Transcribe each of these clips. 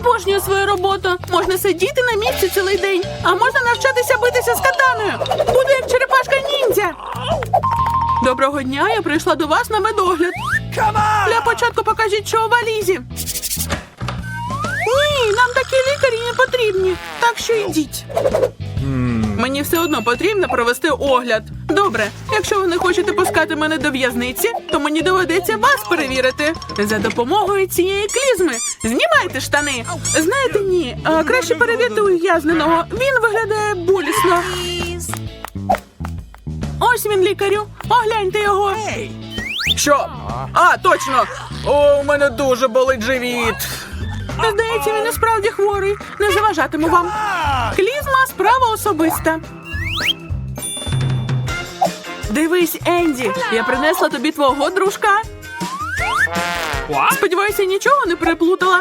Обожнюю свою роботу. Можна сидіти на місці цілий день, а можна навчатися битися з катаною. Буду як черепашка ніндзя. Доброго дня, я прийшла до вас на медогляд. Для початку покажіть, що у валізі. Ні, нам такі лікарі не потрібні. Так що йдіть. Мені все одно потрібно провести огляд. Добре, якщо ви не хочете пускати мене до в'язниці, то мені доведеться вас перевірити. За допомогою цієї клізми. Знімайте штани. Знаєте, ні, а, краще перевірте ув'язненого. Він виглядає болісно. Ось він, лікарю. Огляньте його. Що? А, точно! О, у мене дуже болить живіт. Здається, він і справді хворий. Не заважатиму вам. Клізма справа особиста. Дивись, Енді, я принесла тобі твого дружка. Сподіваюся, нічого не переплутала.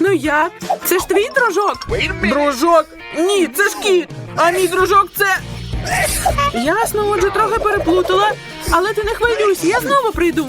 Ну як? Це ж твій дружок? Дружок? Ні, це ж кіт. А мій дружок це. Ясно, отже, трохи переплутала. Але ти не хвилюйся, я знову прийду.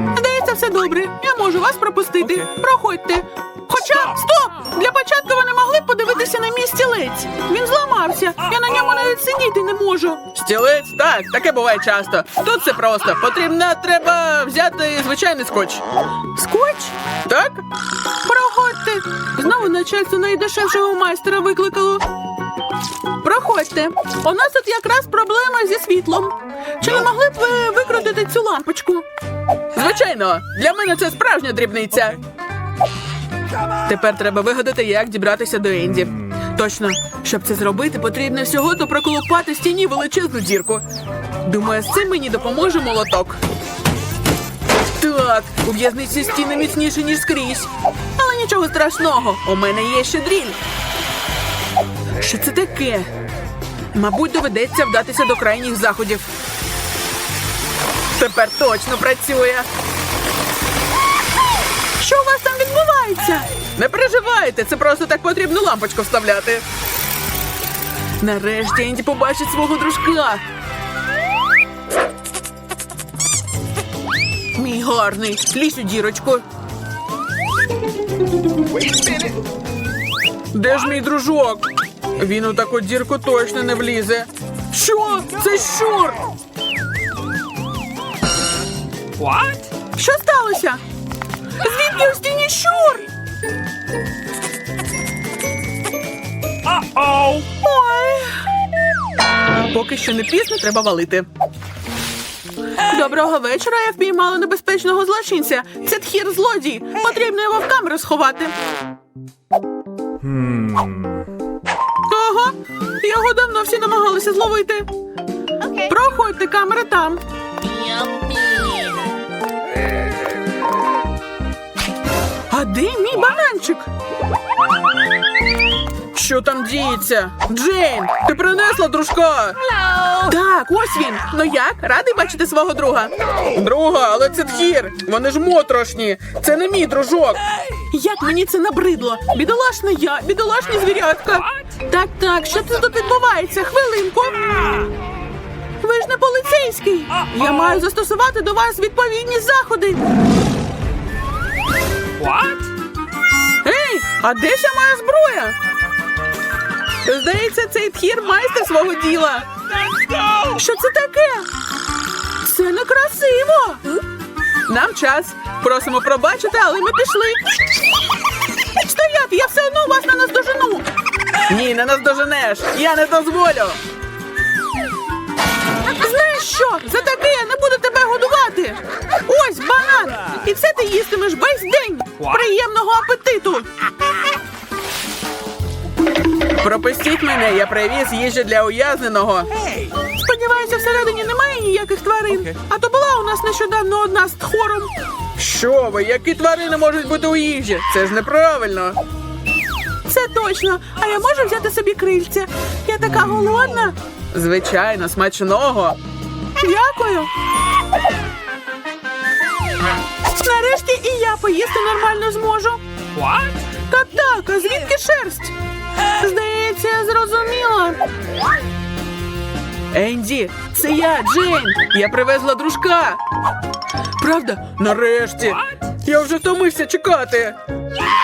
Здається, все добре. Я можу вас пропустити. Проходьте. Хоча, стоп! Для початку ви не могли б подивитися на мій стілець. Він зламався. Я на ньому навіть сидіти не можу. Стілець? Так, таке буває часто. Тут все просто. Потрібно треба взяти звичайний скотч. Скотч? Так? Проходьте. Знову начальство найдешевшого майстера викликало. Проходьте. У нас тут якраз проблема зі світлом. Чи не могли б ви викрутити цю лампочку? Звичайно, для мене це справжня дрібниця. Тепер треба вигадати, як дібратися до Енді. Точно, щоб це зробити, потрібно всього то проколупати стіні величезну дірку. Думаю, з цим мені допоможе молоток. Так, у в'язниці стіни міцніші, ніж скрізь. Але нічого страшного, у мене є ще дріль. Що це таке? Мабуть, доведеться вдатися до крайніх заходів. Тепер точно працює. Що у вас там відбувається? Не переживайте, це просто так потрібно лампочку вставляти. Нарешті Енді побачить свого дружка. Мій гарний, лізь у дірочку. Де ж мій дружок? Він у таку дірку точно не влізе. Що? Це щур! What? Що сталося? Звідки у стіні щур? Uh-oh. Ой. Поки що не пізно, треба валити. Доброго вечора. Я впіймала небезпечного злочинця. Це тхір злодій. Потрібно його в камеру сховати. Ага. Його давно всі намагалися зловити. Проходьте, камера там. А де мій бананчик? Що там діється? Джейн, ти принесла дружка? Так, ось він. Ну як? Радий бачити свого друга? Друга, але це тхір. Вони ж мотрошні. Це не мій дружок. Як мені це набридло? Бідолашна я, бідолашні звірятка. Так, так, що це тут відбувається? Хвилинку. Ви ж не поліцейський. Я маю застосувати до вас відповідні заходи. What? Ей, а де ще моя зброя? Здається, цей тхір майстер свого діла. Що це таке? Це некрасиво. Нам час. Просимо пробачити, але ми пішли. Стояти, я все одно вас не наздожену. Ні, не наздоженеш. Я не дозволю. Що? За таке я не буду тебе годувати. Ось банан. І це ти їстимеш весь день. Приємного апетиту. Пропустіть мене, я привіз їжу для ув'язненого. Сподіваюся, всередині немає ніяких тварин. А то була у нас нещодавно одна з тхором. Що ви? Які тварини можуть бути у їжі? Це ж неправильно. Це точно. А я можу взяти собі крильця. Я така голодна. Звичайно, смачного. Дякую. Нарешті і я поїсти нормально зможу. What? Так, так, а звідки шерсть? Здається, я зрозуміла. Енді, це я, Джейн. Я привезла дружка. Правда? Нарешті. Я вже втомився чекати.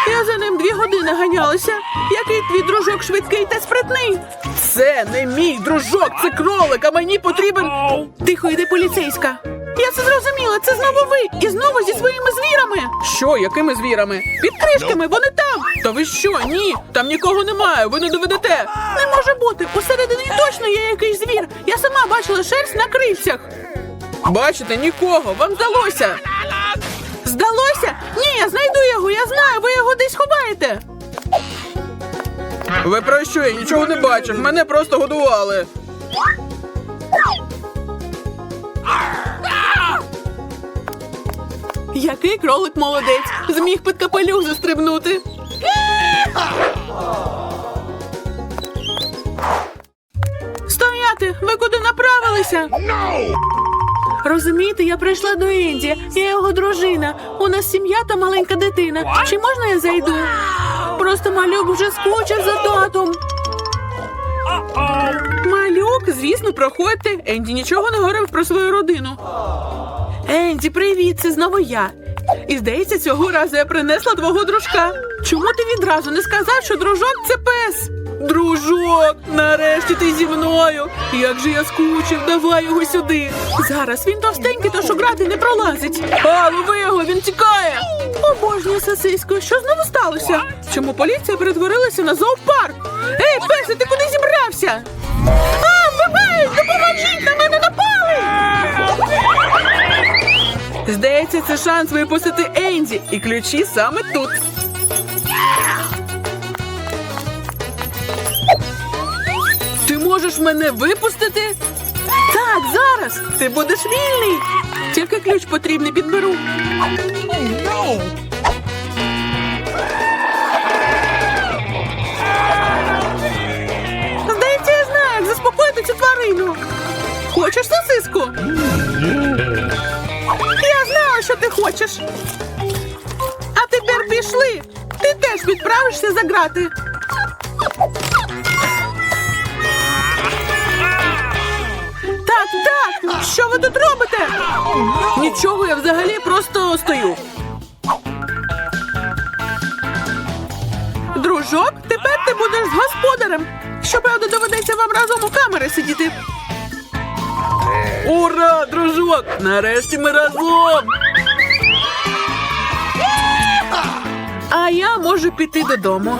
Я за ним дві години ганялася. Який твій дружок швидкий та спритний? Це не мій дружок, це кролик, а мені потрібен. Тихо йде поліцейська. Я це зрозуміла, це знову ви і знову зі своїми звірами. Що, якими звірами? Під кришками, вони там. Та ви що? Ні, там нікого немає, ви не доведете. Не може бути. Усередині точно є якийсь звір. Я сама бачила шерсть на крильцях. Бачите, нікого, вам здалося. Здалося? Ні, я знайду його, я знаю, ви його десь ховаєте. Ви про що? Я нічого не бачив. Мене просто годували. Який кролик молодець! Зміг під капелюх застрибнути. Стояти! Ви куди направилися? Розумієте, я прийшла до Енді. Я його дружина. У нас сім'я та маленька дитина. Чи можна я зайду? Просто малюк вже скучив за татом. Малюк, звісно, проходьте. Енді нічого не говорив про свою родину. Енді, привіт, це знову я. І здається, цього разу я принесла твого дружка. Чому ти відразу не сказав, що дружок це пес? Дружок, нарешті ти зі мною. Як же я скучив, давай його сюди. Зараз він товстенький, тож огради не пролазить. А, лови його, він тікає. Обожнюю сосиску. Що знову сталося? Чому поліція перетворилася на зоопарк? Ей, песе, ти куди зібрався? А, вбивають! Допоможіть! На мене напали! Здається, це шанс випустити Енді, і ключі саме тут. Можеш мене випустити? Так, зараз. Ти будеш вільний. Тільки ключ потрібний підберу. Здається, я знаю, як заспокоїти цю тварину. Хочеш сосиску? Я знала, що ти хочеш. А тепер пішли. Ти теж відправишся за грати. Що ви тут робите? Нічого, я взагалі просто стою. Дружок, тепер ти будеш з господарем. Щоправда, доведеться вам разом у камери сидіти. Ура, дружок! Нарешті ми разом. А я можу піти додому.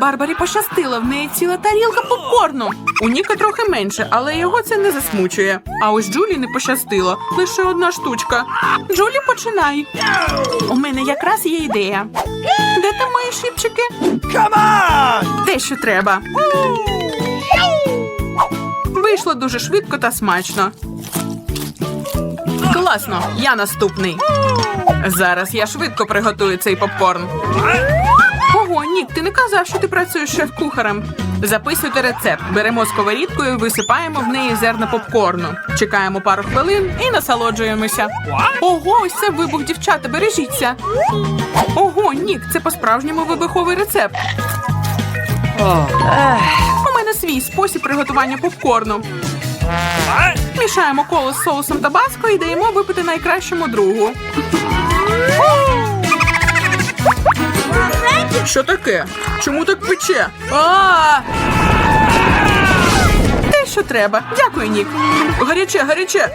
Барбарі пощастило, в неї ціла тарілка попкорну. У Ніка трохи менше, але його це не засмучує. А ось Джулі не пощастило, лише одна штучка. Джулі, починай. У мене якраз є ідея. Де там мої шипчики? Те, що треба. Вийшло дуже швидко та смачно. Класно, я наступний. Зараз я швидко приготую цей попкорн. Ого, Нік, ти не казав, що ти працюєш шеф-кухарем. Записуйте рецепт. Беремо сковорідку і висипаємо в неї зерна попкорну. Чекаємо пару хвилин і насолоджуємося. Ого, ось це вибух, дівчата, бережіться. Ого, Нік, це по-справжньому вибуховий рецепт. У мене свій спосіб приготування попкорну. Мішаємо коло з соусом табаско і даємо випити найкращому другу. Що таке? Чому так пече? Те, що треба. Дякую, Нік. Гаряче, гаряче.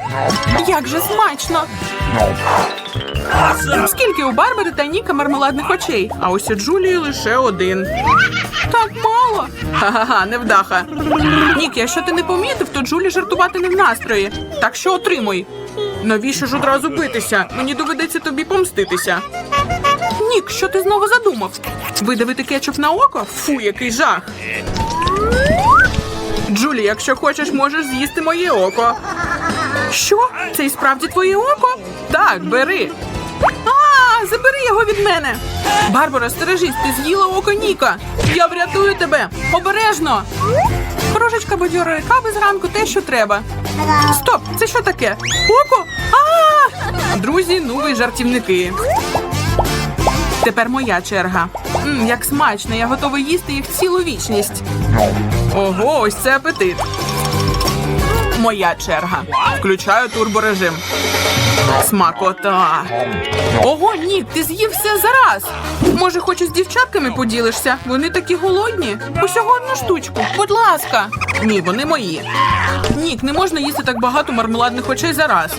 Як же смачно. Скільки у Барбари та Ніка мармеладних очей, а ось у Джулії лише один. Так мало. Ха-ха-ха, невдаха. Нік, якщо ти не помітив, то Джулі жартувати не в настрої. Так що отримуй. Навіщо ж одразу битися? Мені доведеться тобі помститися. Нік, що ти знову задумав? Видавити кетчуп на око? Фу, який жах. Джулі, якщо хочеш, можеш з'їсти моє око. Що? Це і справді твоє око? Так, бери. А, забери його від мене. Барбара, стережись, ти з'їла око Ніка. Я врятую тебе. Обережно. Кружечка бадьорої кави зранку те, що треба. Стоп, це що таке? Око? А! Друзі, ну ви жартівники. Тепер моя черга. М, як смачно, я готова їсти їх цілу вічність. Ого, ось це апетит. Моя черга. Включаю турборежим. Смакота. Ого, Нік, ти з'їв все зараз. Може, хоч із дівчатками поділишся? Вони такі голодні. Усього одну штучку. Будь ласка. Ні, вони мої. Нік, не можна їсти так багато мармеладних очей зараз.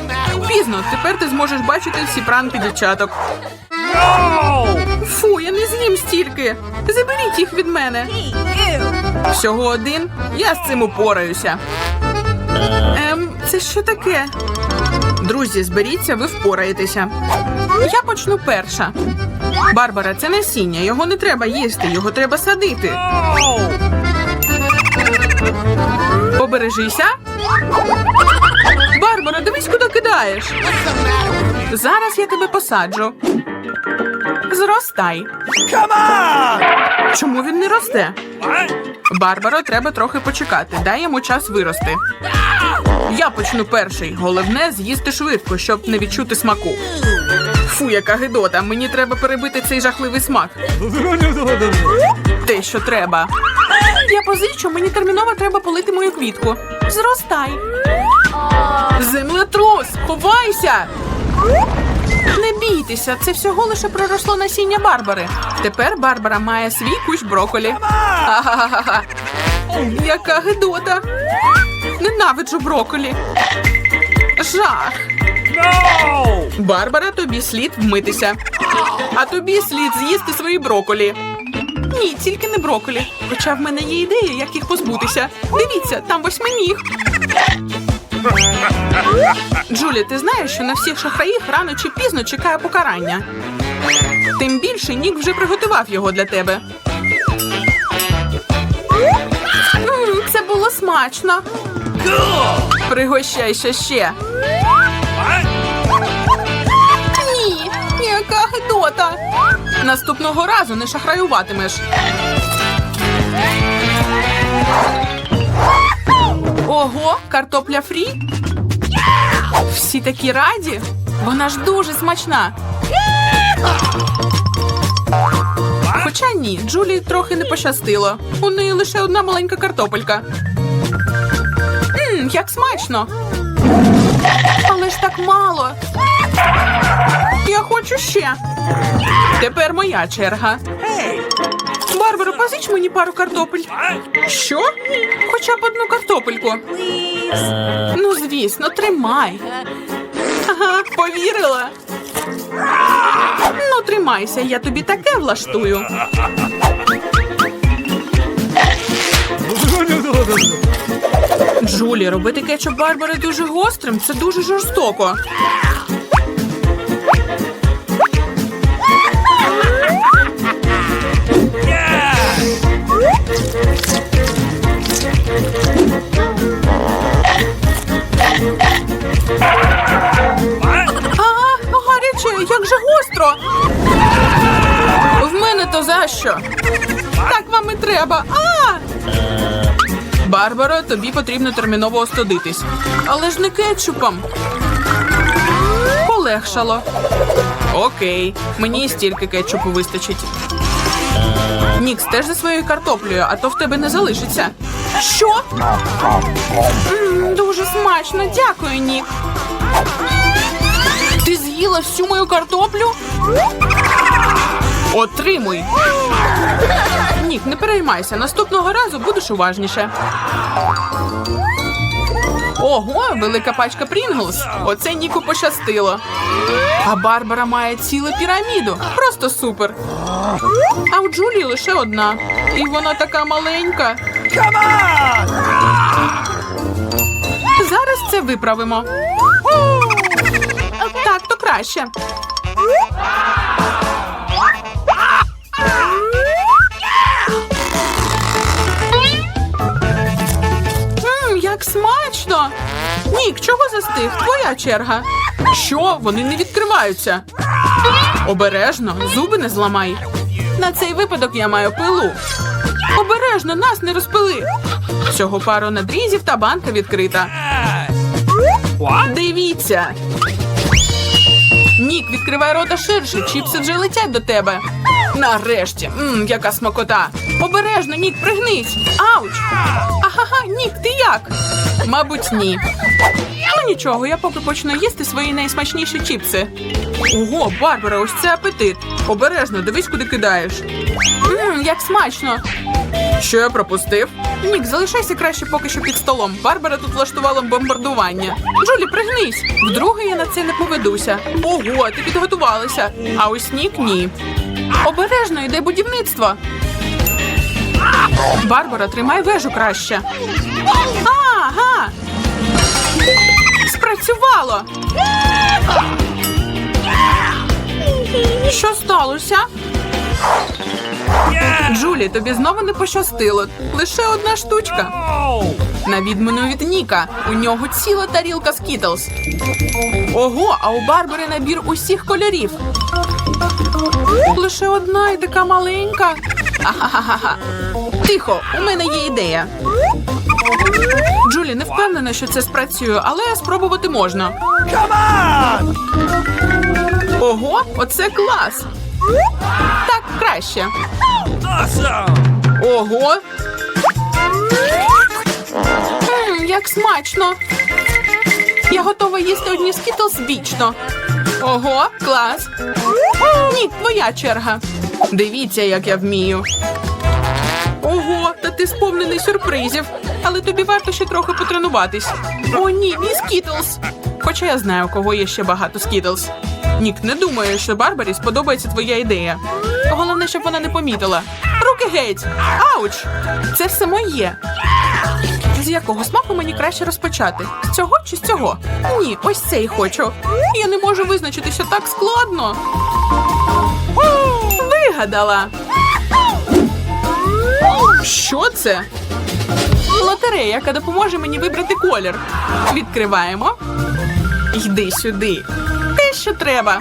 Пізно, тепер ти зможеш бачити всі пранки дівчаток. Фу, я не з'їм стільки. Заберіть їх від мене. Всього один. Я з цим упораюся. Ем, це що таке? Друзі, зберіться, ви впораєтеся. Я почну перша. Барбара, це насіння. Його не треба їсти, його треба садити. Побережися. Барбара, дивись, куди кидаєш. Зараз я тебе посаджу. Зростай. Come on! Чому він не росте? Барбаро, треба трохи почекати. Дай йому час вирости. Я почну перший. Головне з'їсти швидко, щоб не відчути смаку. Фу, яка гидота. Мені треба перебити цей жахливий смак. Те, що треба. Я позичу, мені терміново треба полити мою квітку. Зростай. Землетрус, ховайся! Бійтеся, це всього лише проросло насіння Барбари. Тепер Барбара має свій кущ броколі. Яка гидота. Ненавиджу броколі. Жах. Барбара, тобі слід вмитися. А тобі слід з'їсти свої броколі. Ні, тільки не броколі. Хоча в мене є ідея, як їх позбутися. Дивіться, там восьминіг. Джулі, ти знаєш, що на всіх шахраїв рано чи пізно чекає покарання. Тим більше Нік вже приготував його для тебе. Це було смачно. Пригощайся ще. Ні, яка гидота. Наступного разу не шахраюватимеш. Ого, картопля фрі? Всі такі раді? Вона ж дуже смачна. Хоча ні, Джулі трохи не пощастило. У неї лише одна маленька картопелька. Мм, як смачно. Але ж так мало. Я хочу ще. Тепер моя черга. Барбаро, позич мені пару картопель. Що? Хоча б одну картопельку. Ну, звісно, тримай. Ага, повірила. Ну, тримайся, я тобі таке влаштую. Джулі, робити кетчуп Барбари дуже гострим. Це дуже жорстоко. Же гостро. В мене то за що? Так вам і треба. А! Барбаро, тобі потрібно терміново остудитись. Але ж не кетчупом. Полегшало. Окей, мені стільки кетчупу вистачить. Нікс, теж за своєю картоплею, а то в тебе не залишиться. Що? Дуже смачно, дякую, Нік. Ти з'їла всю мою картоплю? Отримуй. Нік, не переймайся. Наступного разу будеш уважніше. Ого, велика пачка Прінглс. Оце Ніку пощастило. А Барбара має цілу піраміду. Просто супер. А у Джулії лише одна. І вона така маленька. Зараз це виправимо. Краще. Як смачно! Нік, чого застиг? Твоя черга. Що? Вони не відкриваються. Обережно, зуби не зламай. На цей випадок я маю пилу. Обережно, нас не розпили. Всього пару надрізів та банка відкрита. Дивіться. Нік, відкривай рота ширше, чіпси вже летять до тебе. Нарешті, Мм, яка смакота. Обережно, Нік, пригнись. Ауч. Ага, Нік, ти як? Мабуть, ні. Ну нічого, я поки почну їсти свої найсмачніші чіпси. Ого, Барбара, ось це апетит. Обережно, дивись, куди кидаєш. Мм, як смачно. Що я пропустив? Нік, залишайся краще поки що під столом. Барбара тут влаштувала бомбардування. Джулі, пригнись. Вдруге я на це не поведуся. Ого, ти підготувалася. А ось Нік ні. Обережно йде будівництво. Барбара, тримай вежу краще. Ага. Спрацювало. Що сталося? Джулі, тобі знову не пощастило. Лише одна штучка. На відміну від Ніка, у нього ціла тарілка скітлз. Ого, а у Барбари набір усіх кольорів. Лише одна і така маленька. Ахахаха. Тихо, у мене є ідея. Джулі не впевнена, що це спрацює, але спробувати можна. Ого, оце клас. Так, краще. Ого. Як смачно. Я готова їсти одні скітлс вічно. Ого, клас. Ні, твоя черга. Дивіться, як я вмію. Ого, та ти сповнений сюрпризів. Але тобі варто ще трохи потренуватись. О, ні, мій скітлс. Хоча я знаю, у кого є ще багато скітлс. Нік, не думаю, що Барбарі сподобається твоя ідея. Головне, щоб вона не помітила. Руки геть! Ауч! Це все моє. З якого смаку мені краще розпочати? З цього чи з цього? Ні, ось цей хочу. Я не можу визначитися так складно. Вигадала. Що це? Лотерея, яка допоможе мені вибрати колір. Відкриваємо. Йди сюди. Те, що треба.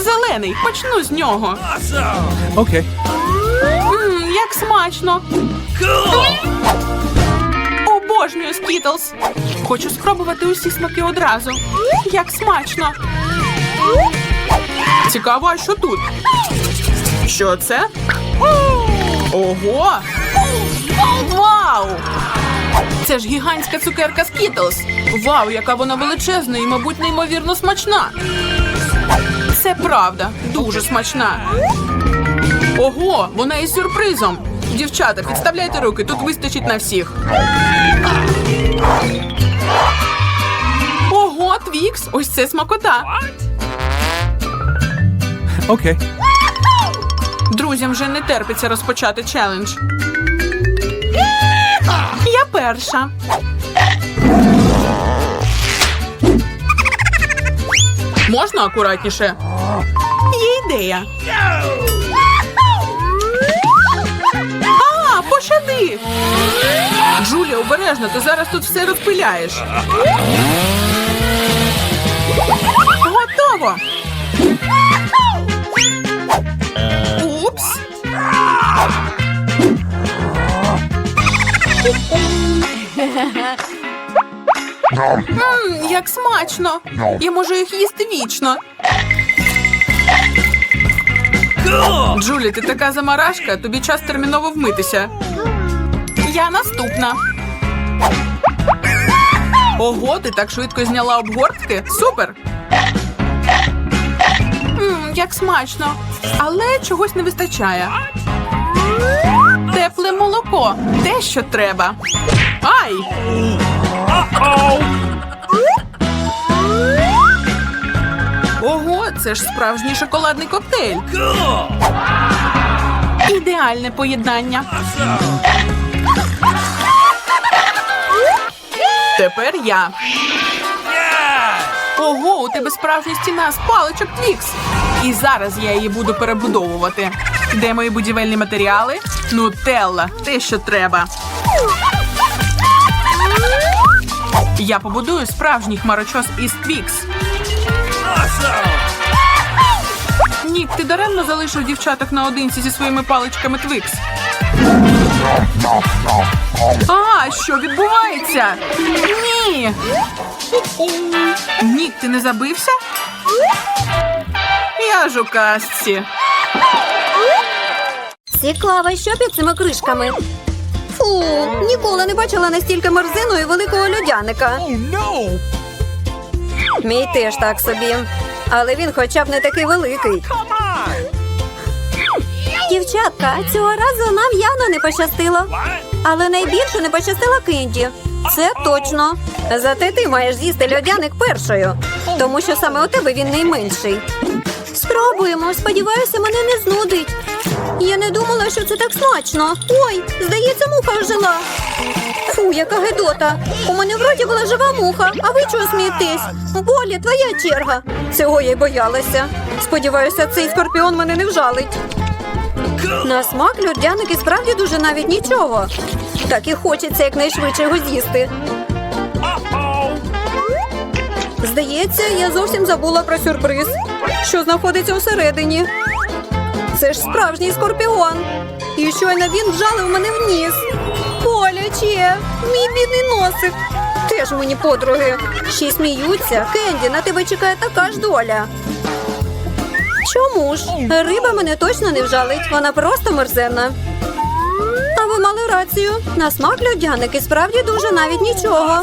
Зелений, почну з нього. Awesome. Okay. Як смачно. Cool. Обожнюю скітлс. Хочу спробувати усі смаки одразу. Як смачно. Цікаво, а що тут? Що це? Ого! Вау! Це ж гігантська цукерка Скітлс. Вау, яка вона величезна і, мабуть, неймовірно смачна. Це правда, дуже смачна. Ого, вона із сюрпризом. Дівчата, підставляйте руки, тут вистачить на всіх. Ого, Твікс, ось це смакота. Okay. Друзям вже не терпиться розпочати челендж. Я перша. Можна акуратніше? Є ідея. А, пощади! Джулія, обережно, ти зараз тут все розпиляєш. Готово. Упс. Мм, як смачно. Я можу їх їсти вічно. Джулі, ти така замарашка, тобі час терміново вмитися. Я наступна. Ого, ти так швидко зняла обгортки? Супер! Мм, як смачно. Але чогось не вистачає. Тепле молоко. Те, що треба. Ай! Це ж справжній шоколадний коктейль. Ідеальне поєднання. Тепер я. Ого, у тебе справжня стіна з паличок Твікс. І зараз я її буду перебудовувати. Де мої будівельні матеріали? Нутелла, те, що треба. Я побудую справжній хмарочос із Твікс. Нік, ти даремно залишив дівчаток наодинці зі своїми паличками Твікс. А, що відбувається? Ні. Нік, ти не забився? Я ж у казці. Цікаво, що під цими кришками. Фу, ніколи не бачила настільки мерзину і великого льодяника. Oh. Мій теж так собі. Але він хоча б не такий великий. Дівчатка, цього разу нам явно не пощастило. Але найбільше не пощастило Кенді. Це точно. Зате ти маєш з'їсти льодяник першою, тому що саме у тебе він найменший. Спробуємо. Сподіваюся, мене не знудить. Я не думала, що це так смачно. Ой, здається, муха ожила. Фу, яка гедота. У мене вроді була жива муха, а ви чого смієтесь? Болі, твоя черга. Цього я й боялася. Сподіваюся, цей скорпіон мене не вжалить. На смак льодяник і справді дуже навіть нічого. Так і хочеться якнайшвидше його з'їсти. Здається, я зовсім забула про сюрприз, що знаходиться усередині. Це ж справжній скорпіон. І щойно він вжалив мене в ніс. Боляче, мій бідний носик. Теж мені подруги. Ще сміються. Кенді, на тебе чекає така ж доля. Чому ж? Риба мене точно не вжалить, вона просто мерзенна. А ви мали рацію. На смак льодяник і справді дуже навіть нічого.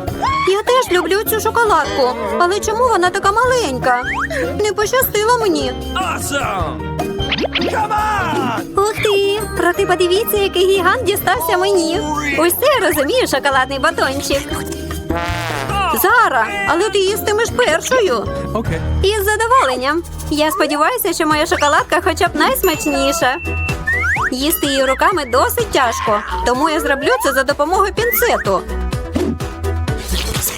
Я теж люблю цю шоколадку. Але чому вона така маленька? Не пощастило мені. Ух ти! Проте подивіться, який гігант дістався мені. Ось це я розумію шоколадний батончик. Зара, але ти їстимеш першою. Okay. Із задоволенням. Я сподіваюся, що моя шоколадка хоча б найсмачніша. Їсти її руками досить тяжко, тому я зроблю це за допомогою пінцету.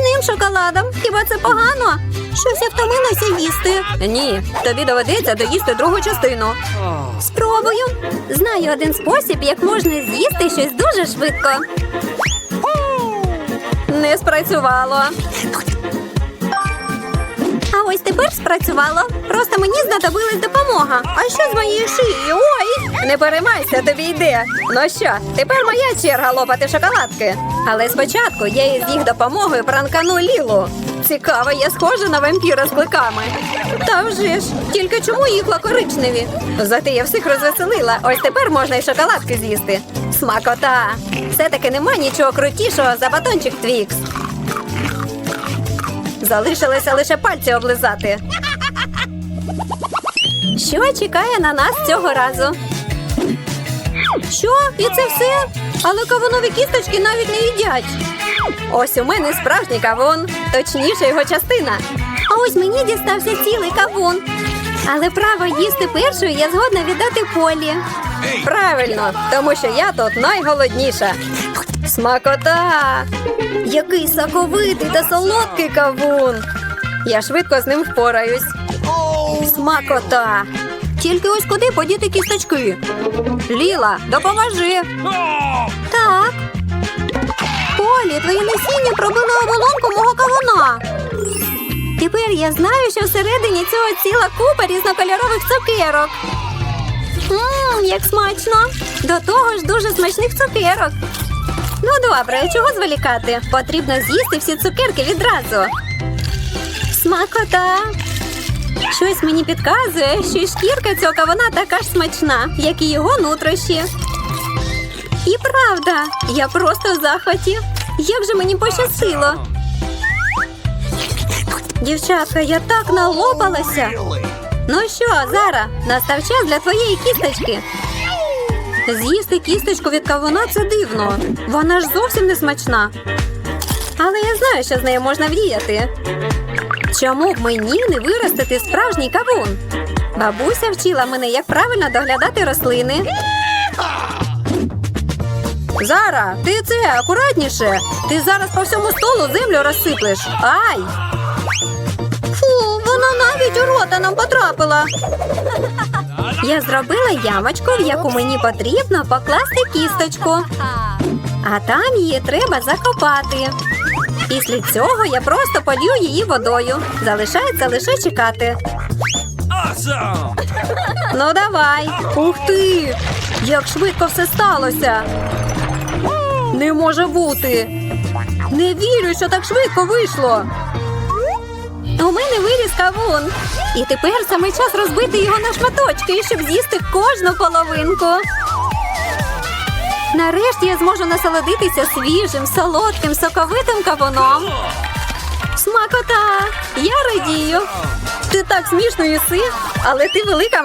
Смачним шоколадом. Хіба це погано? Щось я втомилася їсти. Ні, тобі доведеться доїсти другу частину. Спробую. Знаю один спосіб, як можна з'їсти щось дуже швидко. Не спрацювало. А ось тепер спрацювало. Просто мені знадобилась допомога. А що з моєю шиєю? Ой! Не переймайся, тобі йде. Ну що, тепер моя черга лопати шоколадки. Але спочатку я із їх допомогою пранкану Лілу. Цікаво, я схожа на вампіра з кликами. Та вже ж, тільки чому їхла коричневі? Зате я всіх розвеселила. Ось тепер можна і шоколадки з'їсти. Смакота! Все-таки нема нічого крутішого за батончик Твікс. Залишилося лише пальці облизати. Що чекає на нас цього разу? Що? І це все? Але кавунові кісточки навіть не їдять. Ось у мене справжній кавун, точніше його частина. А ось мені дістався цілий кавун. Але право їсти першою я згодна віддати полі. Правильно, тому що я тут найголодніша. Смакота! Який соковитий та солодкий кавун. Я швидко з ним впораюсь. Смакота! Тільки ось куди подіти кісточки. Ліла, допоможи. Так. Полі, твоє насіння пробило оболонку мого кавуна. Тепер я знаю, що всередині цього ціла купа різнокольорових цукерок. Ммм, як смачно! До того ж дуже смачних цукерок. Ну добре, чого зволікати? Потрібно з'їсти всі цукерки відразу. Смакота! Щось мені підказує, що шкірка цього кавуна така ж смачна, як і його нутрощі. І правда, я просто в захваті. Як же мені пощастило. Дівчатка, я так налопалася. Ну що, Зара, настав час для твоєї кісточки. З'їсти кісточку від кавуна це дивно. Вона ж зовсім не смачна. Але я знаю, що з нею можна вдіяти. Чому б мені не виростити справжній кавун? Бабуся вчила мене, як правильно доглядати рослини. Зара, ти це акуратніше. Ти зараз по всьому столу землю розсиплеш. Ай! Фу, вона навіть у рота нам потрапила. Я зробила ямочку, в яку мені потрібно покласти кісточку. А там її треба закопати. Після цього я просто полью її водою. Залишається лише чекати. Awesome! Ну давай. Ух ти! Як швидко все сталося. Не може бути. Не вірю, що так швидко вийшло. У мене виріс кавун. І тепер саме час розбити його на шматочки, щоб з'їсти кожну половинку. Нарешті я зможу насолодитися свіжим, солодким, соковитим кавуном. Смакота! Я радію. Ти так смішно їси, але ти велика